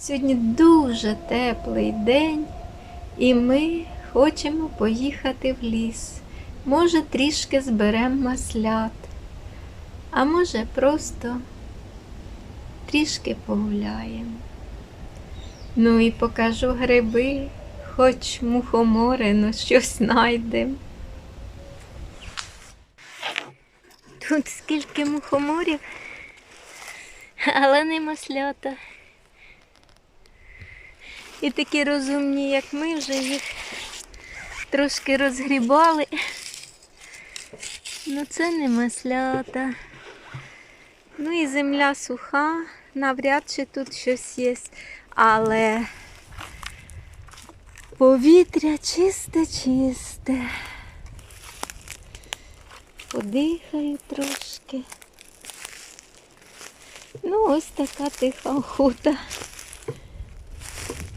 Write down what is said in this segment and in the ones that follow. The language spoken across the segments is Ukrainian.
Сьогодні дуже теплий день, і ми хочемо поїхати в ліс. Може, трішки зберемо маслят, а може, просто трішки погуляємо. Ну і покажу гриби, хоч мухомори, ну щось знайдемо. Тут скільки мухоморів, але не маслята. І такі розумні, як ми, вже їх трошки розгрібали. Ну це не маслята. Ну і земля суха, навряд чи тут щось є. Але повітря чисте-чисте. Подихаю трошки. Ну, ось така тиха охота.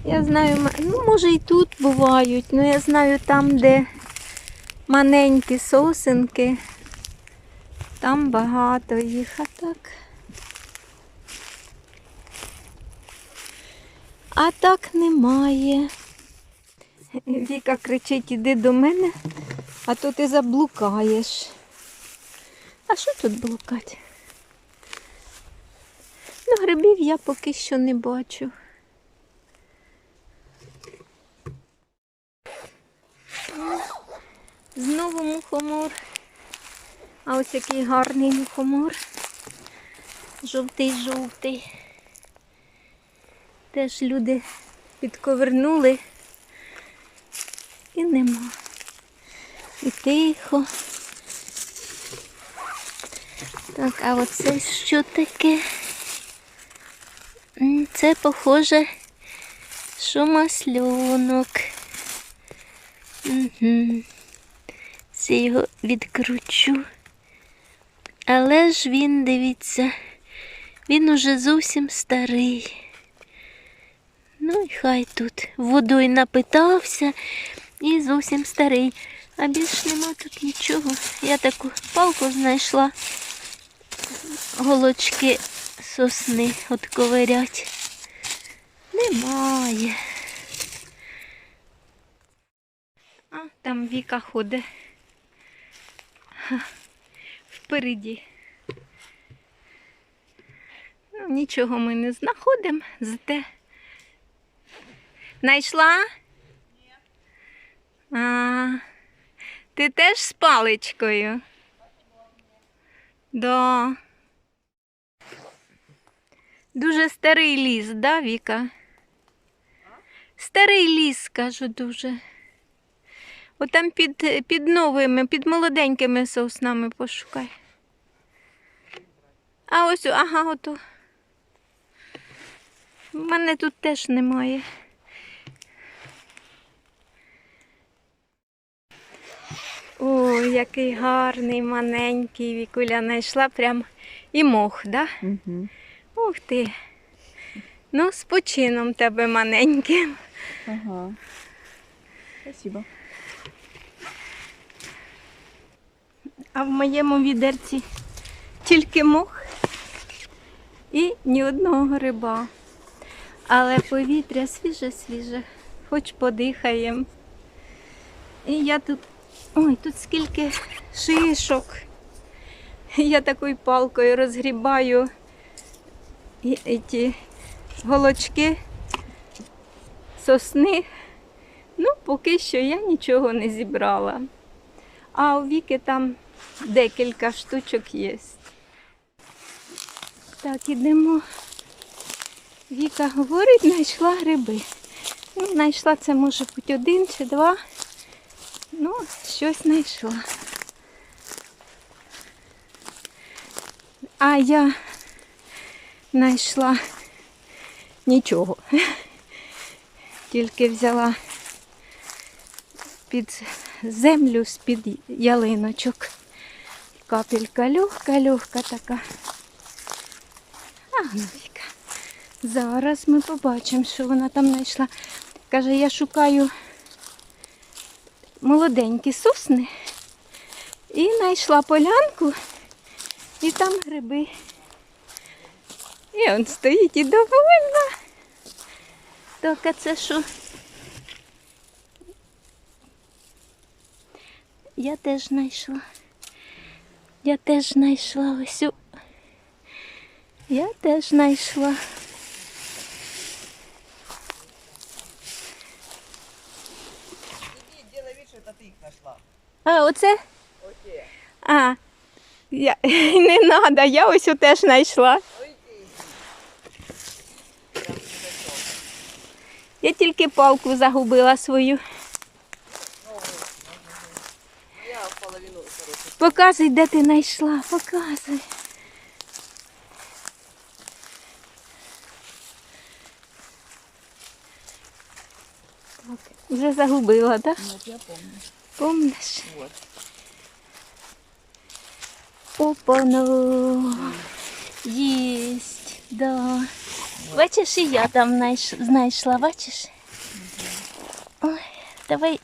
Я знаю, ну може і тут бувають, але я знаю там, де маленькі сосенки, там багато їх, а так. А так немає. Віка кричить, іди до мене, а то ти заблукаєш. А що тут блукати? Ну, грибів я поки що не бачу. Знову мухомор. А ось який гарний мухомор. Жовтий-жовтий. Теж люди підковернули. І нема. І тихо. Так, а оце що таке? Це похоже, що масльонок. Угу. Це його відкручу. Але ж він, дивіться, він уже зовсім старий. Ну і хай тут водою напитався і зовсім старий. А більш нема тут нічого. Я таку палку знайшла. Голочки сосни от ковирять. Немає. А, там Віка ходить. Впереді. Ну, нічого ми не знаходимо, зате. Знайшла? А, ти теж з паличкою? Да. Дуже старий ліс, да, Віка? Старий ліс, кажу, дуже. Отам під, під новими, під молоденькими соснами пошукай. А ось, ага, ото. У мене тут теж немає. Ой, який гарний, маленький Вікуля знайшла прям і мох, да? Угу. Ух ти. Ну, з почином тебе маленьким. Ага. Спасибо. А в моєму відерці тільки мох і ні одного гриба. Але повітря свіже-свіже, хоч подихаємо. І я тут. Ой, тут скільки шишок. Я такою палкою розгрібаю ті голочки сосни. Ну, поки що я нічого не зібрала. А у Віки там декілька штучок є. Так, ідемо. Віка говорить, знайшла гриби. Ну, знайшла це може бути один чи два. Ну, щось знайшла. А я знайшла нічого. Тільки взяла під землю з-під ялиночок. Капелька легка, легка така. А, Зараз ми побачимо, що вона там знайшла. Каже, я шукаю молоденькі сосни і знайшла полянку, і там гриби. І он стоїть і довольна. А це що? Я теж знайшла. Я теж знайшла ось. у- Я теж знайшла. А, оце? Окей. А. Я... Не треба, я ось теж знайшла. Я тільки палку загубила свою. Я в половину, короче. Показуй, де ти знайшла. Показуй. Так, вже загубила, так? Вот я помню. Помниш? Вот. Опано. Єсть, да. Бачиш, і я там знайшла, бачиш? Ой, давай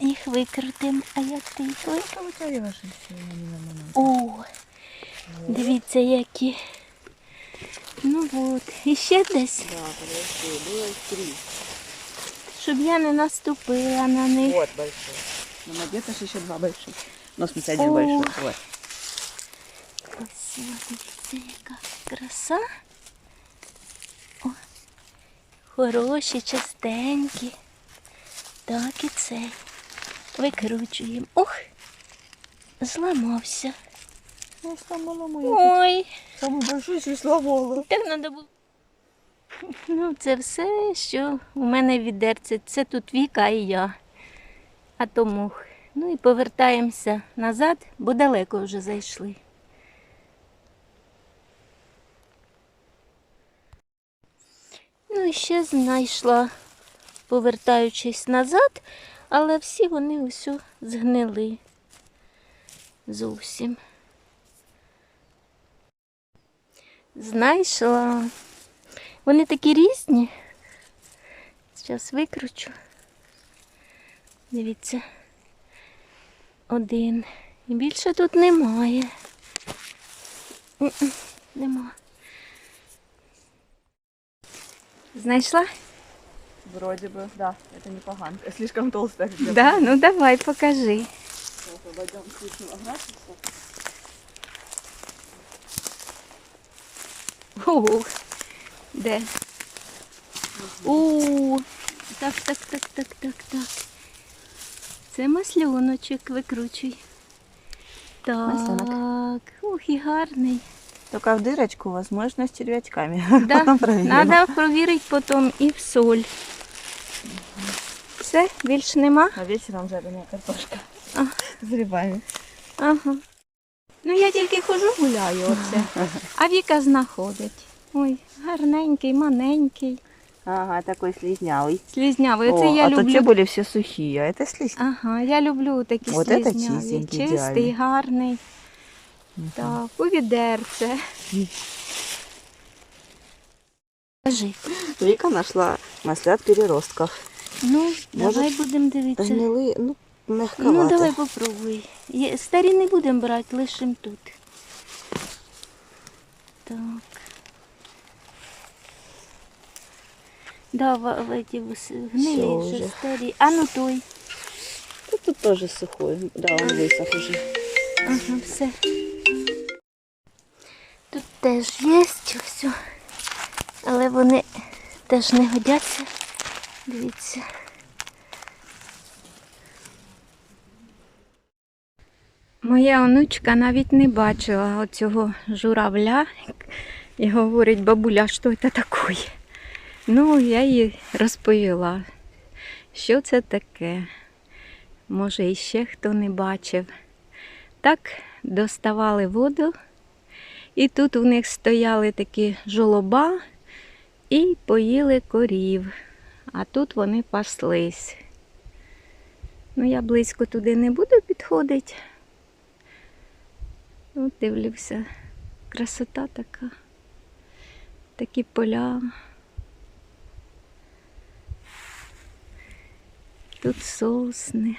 їх викрутимо. А як ти їх момент. О, дивіться, які. Ну от, і ще десь, щоб я не наступила на них. Вот большой. Ну, где-то ж еще два больших. Ну, в смысле, один большой. Вот. Ось, дивіться, яка краса. О, хороші, чистенькі. Так і цей. Викручуємо. Ох, зламався. Ну, сломала моя. Ой, большой еще сломала. так треба було. Ну, це все, що у мене відерце. Це тут Віка і я. А то мух. Ну і повертаємося назад, бо далеко вже зайшли. Ну і ще знайшла, повертаючись назад, але всі вони усю згнили. Зовсім. Знайшла. Вони такі різні. Зараз викручу. Дивіться. Один. І більше тут немає. Нема. Знайшла? Вроде бы, да, это не поганка. Слишком толстая. как я Да, ну давай, покажи. Освободим с лишнего градуса. Ого. Де? У. Так, так, так, так, так, так. Це маслюночок, викручуй. Так. Маслянок. Ух, і гарний. Только в дырочку, возможно, с червячками. Да, Потом проверим. Треба провірити потім і в соль. Все, більш нема. А вечером жареная картошка. А. С грибами. Ага. Ну я тільки хожу гуляю оце. А Віка знаходить. Ой, гарненький, маленький, Ага, такой слизнявый. слізнявий. Оце О, я а то те люблю. были все сухие, а это слизнявый. Ага, я люблю такі От это слізняві. чистенький, Чистий, ідеальний. гарний. Так, у відерце. Кажи. Вика нашла маслят переростков. Ну, Може, давай будемо дивитися. Гнилые, ну, мягковато. Ну, давай попробуй. Є- Старі не будемо брати, лишимо тут. Так. Да, в- в эти вис- гнилі Всё вже вже. старі. А ну той. Ну, Тут тоже сухой. Да, он высох уже. Ага, все. Тут теж є все. Але вони теж не годяться. Дивіться. Моя онучка навіть не бачила оцього журавля і говорить, бабуля, що це таке? Ну, я їй розповіла, що це таке. Може, іще хто не бачив. Так доставали воду, і тут у них стояли такі жолоба і поїли корів, а тут вони паслись. Ну, я близько туди не буду підходити. От дивлюся, красота така, такі поля. Тут сосни.